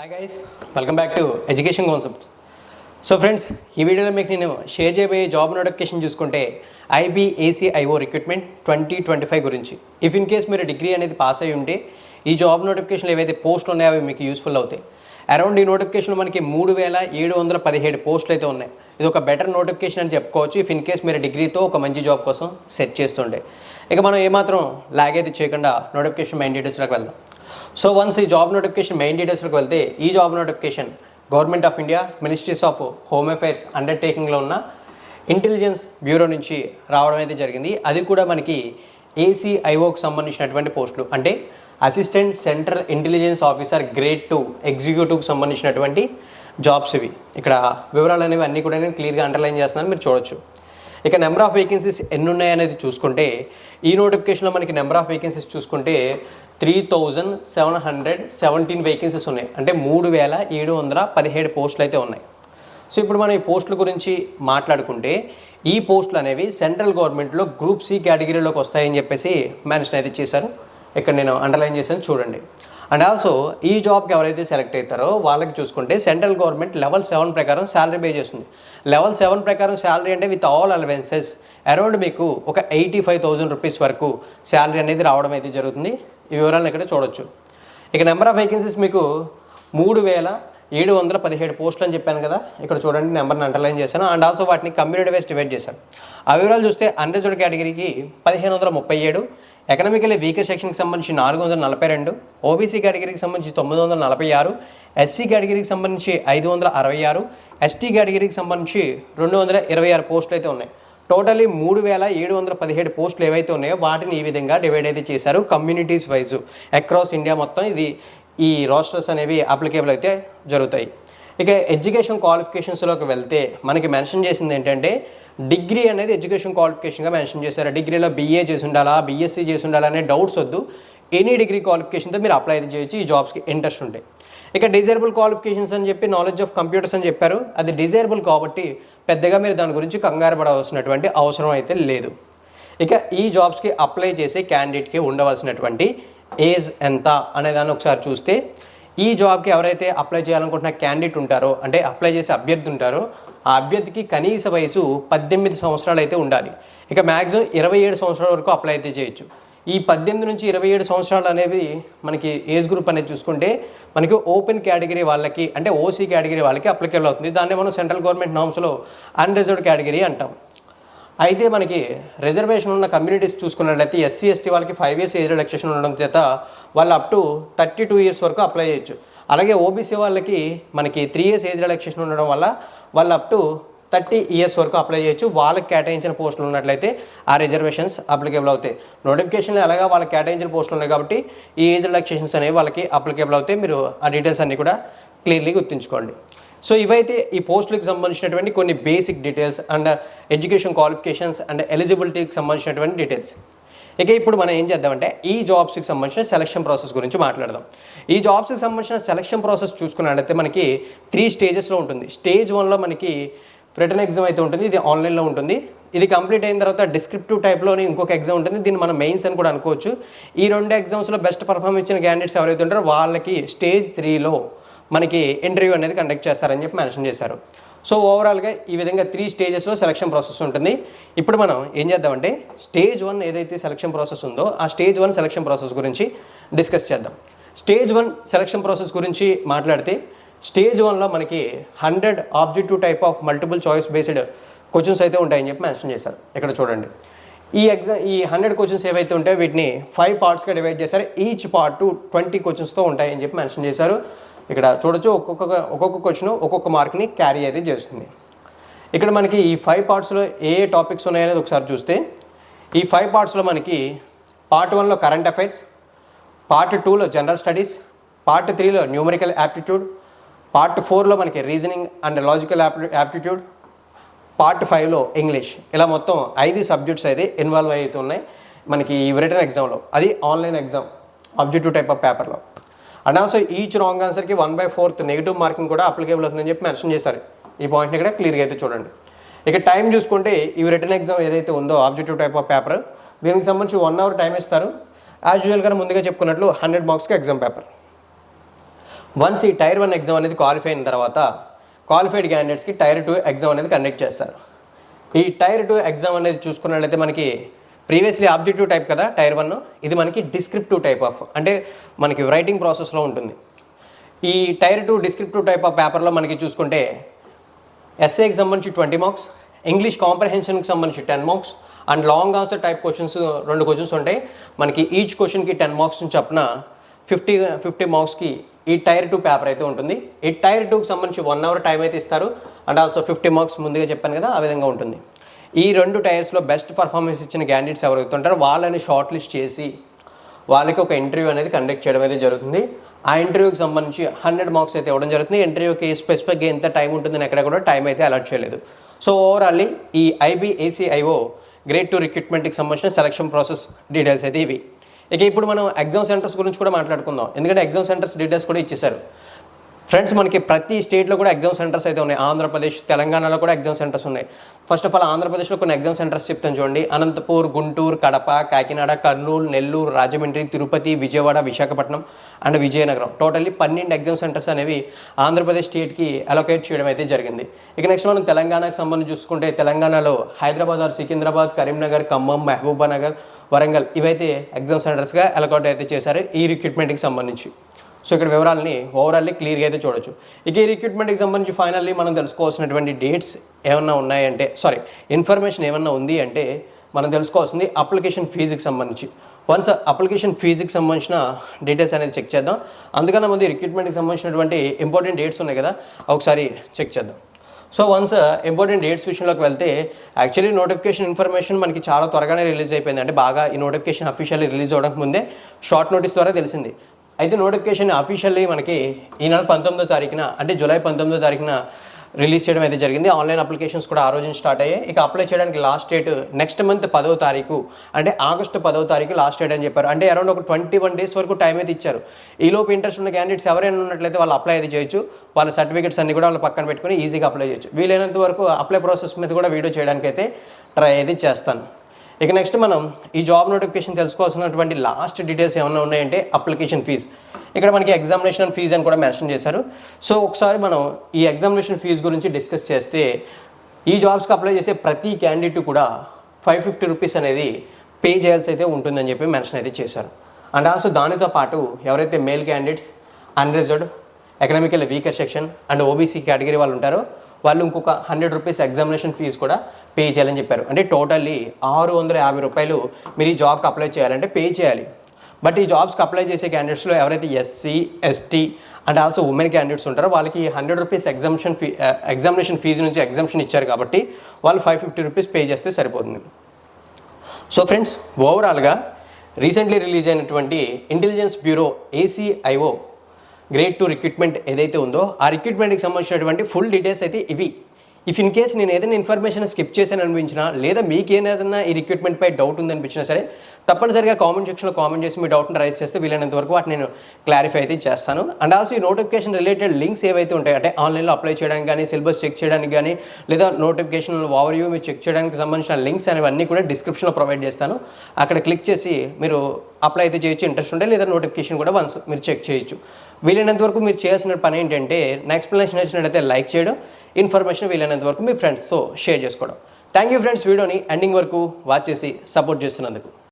Hi guys welcome back to education concept so friends ఈ వీడియోలో మీకు నేను షేర్ చేయబోయే జాబ్ నోటిఫికేషన్ చూసుకుంటే IB ACIO recruitment twenty twenty five గురించి. ఇఫ్ ఇన్ కేస్ మీరు డిగ్రీ అనేది పాస్ అయి ఉంటే ఈ జాబ్ నోటిఫికేషన్లు ఏవైతే పోస్టులు ఉన్నాయో అవి మీకు యూస్ఫుల్ అవుతాయి. అరౌండ్ ఈ నోటిఫికేషన్ మనకి మూడు వేల ఏడు వందల పదిహేడు పోస్టులు అయితే ఉన్నాయి. ఇది ఒక బెటర్ నోటిఫికేషన్ అని చెప్పుకోవచ్చు. ఇఫ్ ఇన్ కేస్ మీరు డిగ్రీతో ఒక మంచి జాబ్ కోసం సెట్ చేస్తుండే ఇక మనం ఏమాత్రం లాగ్ అయితే చేయకుండా నోటిఫికేషన్ మెయిన్ డీటెయిల్స్లోకి వెళ్దాం. సో వన్స్ ఈ జాబ్ నోటిఫికేషన్ మెయిన్ డీటెయిల్స్లోకి వెళ్తే ఈ job notification government of India ministries of home affairs అండర్టేకింగ్లో ఉన్న ఇంటెలిజెన్స్ బ్యూరో నుంచి రావడం అయితే జరిగింది. అది కూడా మనకి ఏసీఐఓకి సంబంధించినటువంటి పోస్టులు. అంటే assistant central intelligence officer grade two ఎగ్జిక్యూటివ్కి సంబంధించినటువంటి జాబ్స్ ఇవి. ఇక్కడ వివరాలు అనేవి అన్నీ కూడా నేను క్లియర్గా అండర్లైన్ చేస్తున్నాను. మీరు చూడొచ్చు. ఇక నెంబర్ ఆఫ్ వేకెన్సీస్ ఎన్ని ఉన్నాయనేది చూసుకుంటే ఈ నోటిఫికేషన్లో మనకి నెంబర్ ఆఫ్ వేకెన్సీస్ చూసుకుంటే three thousand seven hundred seventeen vacancies ఉన్నాయి. అంటే మూడు వేల ఏడు వందల పదిహేడు పోస్టులు అయితే ఉన్నాయి. సో ఇప్పుడు మనం ఈ పోస్టుల గురించి మాట్లాడుకుంటే ఈ పోస్టులు అనేవి సెంట్రల్ గవర్నమెంట్లో గ్రూప్ సి కేటగిరీలోకి వస్తాయని చెప్పేసి మెన్షన్ అయితే చేశారు. ఇక్కడ నేను అండర్లైన్ చేశాను చూడండి. అండ్ ఆల్సో ఈ జాబ్కి ఎవరైతే సెలెక్ట్ అవుతారో వాళ్ళకి చూసుకుంటే సెంట్రల్ గవర్నమెంట్ లెవెల్ సెవెన్ ప్రకారం శాలరీ పే చేస్తుంది. లెవెల్ సెవెన్ ప్రకారం శాలరీ అంటే విత్ ఆల్ అలవెన్సెస్ అరౌండ్ మీకు ఒక ఎయిటీ ఫైవ్ థౌజండ్ రూపీస్ వరకు శాలరీ అనేది రావడం అయితే జరుగుతుంది. ఈ వివరాలను ఇక్కడ చూడొచ్చు. ఇక నెంబర్ ఆఫ్ వేకెన్సీస్ మీకు మూడు వేల ఏడు వందల పదిహేడు పోస్టులు అని చెప్పాను కదా. ఇక్కడ చూడండి నెంబర్ని అండర్లైన్ చేశాను. అండ్ ఆల్సో వాటిని కమ్యూనిటీ వైజ్ డివైడ్ చేశాను. ఆ వివరాలు చూస్తే అన్రిజర్వ్డ్ కేటగిరీకి పదిహేను వందల ముప్పై ఏడు ఎకనామికలీ వీకర్ సెక్షన్కి సంబంధించి నాలుగు వందల నలభై రెండు ఓబీసీ కేటగిరీకి సంబంధించి తొమ్మిది వందల నలభై ఆరు ఎస్సీ కేటగిరీకి సంబంధించి ఐదు వందల అరవై ఆరు ఎస్టీ కేటగిరీకి సంబంధించి రెండు వందల ఇరవై ఆరు పోస్టులు అయితే ఉన్నాయి. టోటలీ మూడు వేల ఏడు వందల పదిహేడు పోస్టులు ఏవైతే ఉన్నాయో వాటిని ఈ విధంగా డివైడ్ అయితే చేశారు కమ్యూనిటీస్ వైజ్ అక్రాస్ ఇండియా మొత్తం ఇది ఈ రోస్టర్స్ అనేవి అప్లికేబుల్ అయితే జరుగుతాయి. ఇక ఎడ్యుకేషన్ క్వాలిఫికేషన్స్లోకి వెళ్తే మనకి మెన్షన్ చేసింది ఏంటంటే డిగ్రీ అనేది ఎడ్యుకేషన్ క్వాలిఫికేషన్గా మెన్షన్ చేశారు. డిగ్రీలో బీఏ చేసి ఉండాలా బీఎస్సీ చేసి ఉండాలా అనే డౌట్స్ వద్దు. ఎనీ డిగ్రీ క్వాలిఫికేషన్తో మీరు అప్లై అయితే చేయొచ్చు. ఈ జాబ్స్కి ఇంట్రెస్ట్ ఉంటాయి ఇక డిజైరబుల్ క్వాలిఫికేషన్స్ అని చెప్పి నాలెడ్జ్ ఆఫ్ కంప్యూటర్స్ అని చెప్పారు. అది డిజైరబుల్ కాబట్టి పెద్దగా మీరు దాని గురించి కంగారు పడవలసినటువంటి అవసరం అయితే లేదు. ఇక ఈ జాబ్స్కి అప్లై చేసే క్యాండిడేట్కి ఉండవలసినటువంటి ఏజ్ ఎంత అనే దాన్ని ఒకసారి చూస్తే ఈ జాబ్కి ఎవరైతే అప్లై చేయాలనుకుంటున్న క్యాండిడేట్ ఉంటారో అంటే అప్లై చేసే అభ్యర్థి ఉంటారో ఆ అభ్యర్థికి కనీస వయసు పద్దెనిమిది సంవత్సరాలు అయితే ఉండాలి. ఇక మ్యాక్సిమం ఇరవై ఏడు సంవత్సరాల వరకు అప్లై అయితే చేయొచ్చు. ఈ పద్దెనిమిది నుంచి ఇరవై ఏడు సంవత్సరాలు అనేది మనకి ఏజ్ గ్రూప్ అనేది చూసుకుంటే మనకి ఓపెన్ కేటగిరీ వాళ్ళకి అంటే ఓసీ కేటగిరీ వాళ్ళకి అప్లికేబుల్ అవుతుంది. దాన్ని మనం సెంట్రల్ గవర్నమెంట్ నామ్స్లో అన్రిజర్వ్డ్ కేటగిరీ అంటాం. అయితే మనకి రిజర్వేషన్ ఉన్న కమ్యూనిటీస్ చూసుకున్నట్లయితే ఎస్సీ ఎస్టీ వాళ్ళకి ఫైవ్ ఇయర్స్ ఏజ్ రిలాక్సేషన్ ఉండడం చేత వాళ్ళు up to thirty two years వరకు అప్లై చేయొచ్చు. అలాగే ఓబీసీ వాళ్ళకి మనకి త్రీ ఇయర్స్ ఏజ్ రిలాక్సేషన్ ఉండడం వల్ల వాళ్ళు అప్ టు థర్టీ ఇయర్స్ వరకు అప్లై చేయొచ్చు. వాళ్ళకి కేటాయించిన పోస్టులు ఉన్నట్లయితే ఆ రిజర్వేషన్స్ అప్లికేబుల్ అవుతాయి. నోటిఫికేషన్లు ఎలాగా వాళ్ళకి కేటాయించిన పోస్టులు ఉన్నాయి కాబట్టి ఈ ఏజ్ రిలాక్సేషన్స్ అనేవి వాళ్ళకి అప్లికేబుల్ అవుతాయి. మీరు ఆ డీటెయిల్స్ అన్నీ కూడా క్లియర్లీ గుర్తుంచుకోండి. సో ఇవైతే ఈ పోస్టులకు సంబంధించినటువంటి కొన్ని basic details and education qualifications and ఎలిజిబిలిటీకి సంబంధించినటువంటి డీటెయిల్స్ ఇక ఇప్పుడు మనం ఏం చేద్దామంటే ఈ జాబ్స్కి సంబంధించిన సెలక్షన్ ప్రాసెస్ గురించి మాట్లాడదాం. ఈ జాబ్స్కి సంబంధించిన సెలక్షన్ ప్రాసెస్ చూసుకున్నట్లయితే మనకి త్రీ స్టేజెస్లో ఉంటుంది. స్టేజ్ వన్లో మనకి రిటర్న్ ఎగ్జామ్ అయితే ఉంటుంది ఇది ఆన్లైన్లో ఉంటుంది. ఇది కంప్లీట్ అయిన తర్వాత డిస్క్రిప్టివ్ టైప్లోని ఇంకొక ఎగ్జామ్ ఉంటుంది. దీన్ని మనం మెయిన్స్ అని కూడా అనుకోవచ్చు. ఈ రెండు ఎగ్జామ్స్లో బెస్ట్ పర్ఫార్మెన్స్ ఇచ్చిన క్యాండిడేట్స్ ఎవరైతే ఉంటారో వాళ్ళకి స్టేజ్ త్రీలో మనకి ఇంటర్వ్యూ అనేది కండక్ట్ చేస్తారని చెప్పి మెన్షన్ చేశారు. సో ఓవరాల్గా ఈ విధంగా త్రీ స్టేజెస్లో సెలక్షన్ ప్రాసెస్ ఉంటుంది. ఇప్పుడు మనం ఏం చేద్దామంటే స్టేజ్ వన్ ఏదైతే సెలక్షన్ ప్రాసెస్ ఉందో ఆ స్టేజ్ వన్ సెలక్షన్ ప్రాసెస్ గురించి డిస్కస్ చేద్దాం. స్టేజ్ వన్ సెలక్షన్ ప్రాసెస్ గురించి మాట్లాడితే స్టేజ్ వన్లో మనకి hundred objective type of multiple choice based questions అయితే ఉంటాయని చెప్పి మెన్షన్ చేశారు. ఇక్కడ చూడండి. ఈ ఎగ్జామ్ ఈ హండ్రెడ్ క్వశ్చన్స్ ఏవైతే ఉంటాయో వీటిని ఫైవ్ పార్ట్స్గా డివైడ్ చేశారు. ఈచ్ పార్ట్ ట్వంటీ క్వశ్చన్స్తో ఉంటాయని చెప్పి మెన్షన్ చేశారు. ఇక్కడ చూడొచ్చు ఒక్కొక్క ఒక్కొక్క క్వశ్చన్ ఒక్కొక్క మార్క్ని క్యారీ అయితే చేస్తుంది. ఇక్కడ మనకి ఈ ఫైవ్ పార్ట్స్లో ఏ ఏ టాపిక్స్ ఉన్నాయనేది ఒకసారి చూస్తే ఈ ఫైవ్ పార్ట్స్లో మనకి పార్ట్ వన్లో కరెంట్ అఫైర్స్ పార్ట్ టూలో జనరల్ స్టడీస్ పార్ట్ త్రీలో న్యూమరికల్ యాప్టిట్యూడ్ పార్ట్ ఫోర్లో మనకి reasoning and logical aptitude part ఫైవ్లో ఇంగ్లీష్ ఇలా మొత్తం ఐదు సబ్జెక్ట్స్ అయితే ఇన్వాల్వ్ అవుతున్నాయి మనకి ఈ రిటర్న్ ఎగ్జామ్లో అది online exam objective type of పేపర్లో and also each wrong ఆన్సర్కి one by fourth negative marking కూడా అప్లికేబుల్ అవుతుందని చెప్పి మెన్షన్ చేశారు. ఈ పాయింట్ని ఇక్కడ క్లియర్గా అయితే చూడండి. ఇక టైం చూసుకుంటే ఈ రిటర్న్ ఎగ్జామ్ ఏదైతే ఉందో ఆబ్జెక్టివ్ టైప్ ఆఫ్ పేపర్ దీనికి సంబంధించి వన్ అవర్ టైం ఇస్తారు. యాజ్ యూజువల్గా ముందుగా చెప్పుకున్నట్లు హండ్రెడ్ మార్క్స్కి ఎగ్జామ్ పేపర్ వన్స్ ఈ టైర్ వన్ ఎగ్జామ్ అనేది క్వాలిఫై అయిన తర్వాత క్వాలిఫైడ్ క్యాండిడేట్స్కి టైర్ టూ ఎగ్జామ్ అనేది కండక్ట్ చేస్తారు. ఈ టైర్ టూ ఎగ్జామ్ అనేది చూసుకున్నట్లయితే మనకి ప్రీవియస్లీ ఆబ్జెక్టివ్ టైప్ కదా టైర్ వన్. ఇది మనకి డిస్క్రిప్టివ్ టైప్ ఆఫ్ అంటే మనకి రైటింగ్ ప్రాసెస్లో ఉంటుంది. ఈ tier two descriptive type of పేపర్లో మనకి చూసుకుంటే ఎస్ఏకి సంబంధించి ట్వంటీ మార్క్స్ ఇంగ్లీష్ కాంప్రహెన్షన్కి సంబంధించి ten marks and long answer type questions రెండు క్వశ్చన్స్ ఉంటాయి. మనకి ఈచ్ క్వశ్చన్కి టెన్ మార్క్స్ నుంచి చెప్పిన ఫిఫ్టీ ఫిఫ్టీ మార్క్స్కి ఈ టైర్ టూ పేపర్ అయితే ఉంటుంది. ఈ టైర్ టూకి సంబంధించి వన్ అవర్ టైం అయితే ఇస్తారు. అండ్ ఆల్సో ఫిఫ్టీ మార్క్స్ ముందుగా చెప్పాను కదా ఆ విధంగా ఉంటుంది. ఈ రెండు టైర్స్లో బెస్ట్ పర్ఫార్మెన్స్ ఇచ్చిన క్యాండిడేట్స్ ఎవరైతే ఉంటారో వాళ్ళని షార్ట్ లిస్ట్ చేసి వాళ్ళకి ఒక ఇంటర్వ్యూ అనేది కండక్ట్ చేయడం అయితే జరుగుతుంది. ఆ ఇంటర్వ్యూకి సంబంధించి హండ్రెడ్ మార్క్స్ అయితే ఇవ్వడం జరుగుతుంది. ఇంటర్వ్యూకి స్పెసిఫిక్గా ఎంత టైం ఉంటుందని ఎక్కడ కూడా టైం అయితే అలర్ట్ చేయలేదు. సో ఓవరాల్లీ ఈ ఐబీఏసీఐఓ గ్రేడ్ టూ రిక్రూట్మెంట్కి సంబంధించిన సెలక్షన్ ప్రాసెస్ డీటెయిల్స్ అయితే ఇవి. ఇక ఇప్పుడు మనం ఎగ్జామ్ సెంటర్స్ గురించి కూడా మాట్లాడుకుందాం. ఎందుకంటే ఎగ్జామ్ సెంటర్స్ డీటెయిల్స్ కూడా ఇచ్చేశారు. ఫ్రెండ్స్ మనకి ప్రతి స్టేట్లో కూడా ఎగ్జామ్ సెంటర్స్ అయితే ఉన్నాయి. ఆంధ్రప్రదేశ్ తెలంగాణలో కూడా ఎగ్జామ్ సెంటర్స్ ఉన్నాయి. ఫస్ట్ ఆఫ్ ఆల్ ఆంధ్రప్రదేశ్లో కొన్ని ఎగ్జామ్ సెంటర్స్ చెప్తాను చూడండి. అనంతపూర్ గుంటూరు కడప కాకినాడ కర్నూలు నెల్లూరు రాజమండ్రి తిరుపతి విజయవాడ విశాఖపట్నం అండ్ విజయనగరం. టోటల్లీ పన్నెండు ఎగ్జామ్ సెంటర్స్ అనేవి ఆంధ్రప్రదేశ్ స్టేట్కి అలొకేట్ చేయడం అయితే జరిగింది. ఇక నెక్స్ట్ మనం తెలంగాణకు సంబంధించి చూసుకుంటే తెలంగాణలో హైదరాబాద్ ఆర్ సికింద్రాబాద్ కరీంనగర్ ఖమ్మం మహబూబానగర్ వరంగల్ ఇవైతే ఎగ్జామ్ సెంటర్స్గా అలకౌట్ అయితే చేశారు ఈ రిక్రూట్మెంట్కి సంబంధించి. సో ఇక్కడ వివరాలని ఓవరాల్లీ క్లియర్గా అయితే చూడొచ్చు. ఇక ఈ రిక్రూట్మెంట్కి సంబంధించి ఫైనల్లీ మనం తెలుసుకోవాల్సినటువంటి డేట్స్ ఏమన్నా ఉన్నాయంటే సారీ ఇన్ఫర్మేషన్ ఏమన్నా ఉంది అంటే మనం తెలుసుకోవాల్సింది అప్లికేషన్ ఫీజుకి సంబంధించి. వన్స్ అప్లికేషన్ ఫీజుకి సంబంధించిన డీటెయిల్స్ అనేది చెక్ చేద్దాం. అందుకన్నా ముందు రిక్రూట్మెంట్కి సంబంధించినటువంటి ఇంపార్టెంట్ డేట్స్ ఉన్నాయి కదా ఒకసారి చెక్ చేద్దాం. సో వన్స్ ఇంపార్టెంట్ డేట్స్ విషయంలోకి వెళ్తే యాక్చువల్లీ నోటిఫికేషన్ ఇన్ఫర్మేషన్ మనకి చాలా త్వరగానే రిలీజ్ అయిపోయింది. అంటే బాగా ఈ నోటిఫికేషన్ అఫీషియల్ రిలీజ్ అవ్వడానికి ముందే షార్ట్ నోటీస్ ద్వారా తెలిసింది. అయితే నోటిఫికేషన్ అఫీషియల్లీ మనకి ఈ నెల పంతొమ్మిదో తారీఖున అంటే జూలై పంతొమ్మిదో తారీఖున రిలీజ్ చేయడం అయితే జరిగింది. ఆన్లైన్ అప్లికేషన్స్ కూడా ఆ రోజున స్టార్ట్ అయ్యాయి. ఇక అప్లై చేయడానికి లాస్ట్ డేట్ నెక్స్ట్ మంత్ పదో తారీఖు అంటే ఆగస్టు పదో తారీఖు లాస్ట్ డేట్ అని చెప్పారు. అంటే అరౌండ్ ఒక ట్వంటీ వన్ డేస్ వరకు టైం అయితే ఇచ్చారు. ఈలోపు ఇంట్రెస్ట్ ఉన్న క్యాండిడేట్స్ ఎవరైనా ఉన్నట్లయితే వాళ్ళు అప్లై అయితే చేయొచ్చు. వాళ్ళ సర్టిఫికేట్స్ అన్ని కూడా వాళ్ళు పక్కన పెట్టుకుని ఈజీగా అప్లై చేయొచ్చు. వీలైనంత వరకు అప్లై ప్రాసెస్ మీద కూడా వీడియో చేయడానికి అయితే ట్రై అయితే చేస్తాను. ఇక నెక్స్ట్ మనం ఈ జాబ్ నోటిఫికేషన్ తెలుసుకోవాల్సినటువంటి లాస్ట్ డీటెయిల్స్ ఏమైనా ఉన్నాయంటే అప్లికేషన్ ఫీజ్ ఇక్కడ మనకి ఎగ్జామినేషన్ ఫీజ్ అని కూడా మెన్షన్ చేశారు. సో ఒకసారి మనం ఈ ఎగ్జామినేషన్ ఫీజు గురించి డిస్కస్ చేస్తే ఈ జాబ్స్కి అప్లై చేసే ప్రతి క్యాండిడేట్ కూడా ఫైవ్ ఫిఫ్టీ రూపీస్ అనేది పే చేయాల్సి అయితే ఉంటుందని చెప్పి మెన్షన్ అయితే చేశారు. అండ్ ఆల్సో దానితో పాటు ఎవరైతే male candidates unreserved economical weaker section and OBC category వాళ్ళు ఉంటారో వాళ్ళు ఇంకొక హండ్రెడ్ రూపీస్ ఎగ్జామినేషన్ ఫీజు కూడా పే చేయాలని చెప్పారు. అంటే టోటల్లీ ఆరు వందల యాభై రూపాయలు మీరు ఈ జాబ్కి అప్లై చేయాలంటే పే చేయాలి. బట్ ఈ జాబ్స్కి అప్లై చేసే క్యాండిడేట్స్లో ఎవరైతే SC ST and also women candidates ఉంటారో వాళ్ళకి hundred rupees exemption fee examination fee నుంచి ఎగ్జామ్షన్ ఇచ్చారు కాబట్టి వాళ్ళు ఫైవ్ ఫిఫ్టీ రూపీస్ పే చేస్తే సరిపోతుంది. సో ఫ్రెండ్స్ ఓవరాల్గా రీసెంట్లీ రిలీజ్ అయినటువంటి intelligence bureau ACIO grade two recruitment ఏదైతే ఉందో ఆ రిక్రూట్మెంట్కి సంబంధించినటువంటి ఫుల్ డీటెయిల్స్ అయితే ఇవి. ఇఫ్ ఇన్ కేస్ నేను ఏదైనా ఇన్ఫర్మేషన్ స్కిప్ చేశాను అనిపించినా లేదా మీకు ఏదైనా ఈ రిక్రూట్మెంట్పై డౌట్ ఉంది అనిపించినా సరే తప్పనిసరిగా కామెంట్ సెక్షన్లో కామెంట్ చేసి మీ డౌట్ని రైజ్ చేస్తే వీలైనంత వరకు వాటిని నేను క్లారిఫై అయితే చేస్తాను. అండ్ ఆల్సో ఈ నోటిఫికేషన్ రిలేటెడ్ లింక్స్ ఏవైతే ఉంటాయి అంటే ఆన్లైన్లో అప్లై చేయడానికి కానీ సిలబస్ చెక్ చేయడానికి కానీ లేదా నోటిఫికేషన్ ఓవర్ వ్యూ మీరు చెక్ చేయడానికి సంబంధించిన లింక్స్ అనేవన్నీ కూడా డిస్క్రిప్షన్లో ప్రొవైడ్ చేస్తాను. అక్కడ క్లిక్ చేసి మీరు అప్లై అయితే చేయొచ్చు ఇంట్రెస్ట్ ఉంటే లేదా నోటిఫికేషన్ కూడా వన్స్ మీరు చెక్ చేయొచ్చు. వీలైనంత వరకు మీరు చేయాల్సిన పని ఏంటంటే నా ఎక్స్ప్లెనేషన్ నచ్చినట్లయితే లైక్ చేయడం ఇన్ఫర్మేషన్ వీలైనంత వరకు మీ ఫ్రెండ్స్తో షేర్ చేసుకోవడం. థ్యాంక్ యూ ఫ్రెండ్స్ వీడియోని ఎండింగ్ వరకు వాచ్ చేసి సపోర్ట్ చేస్తున్నందుకు.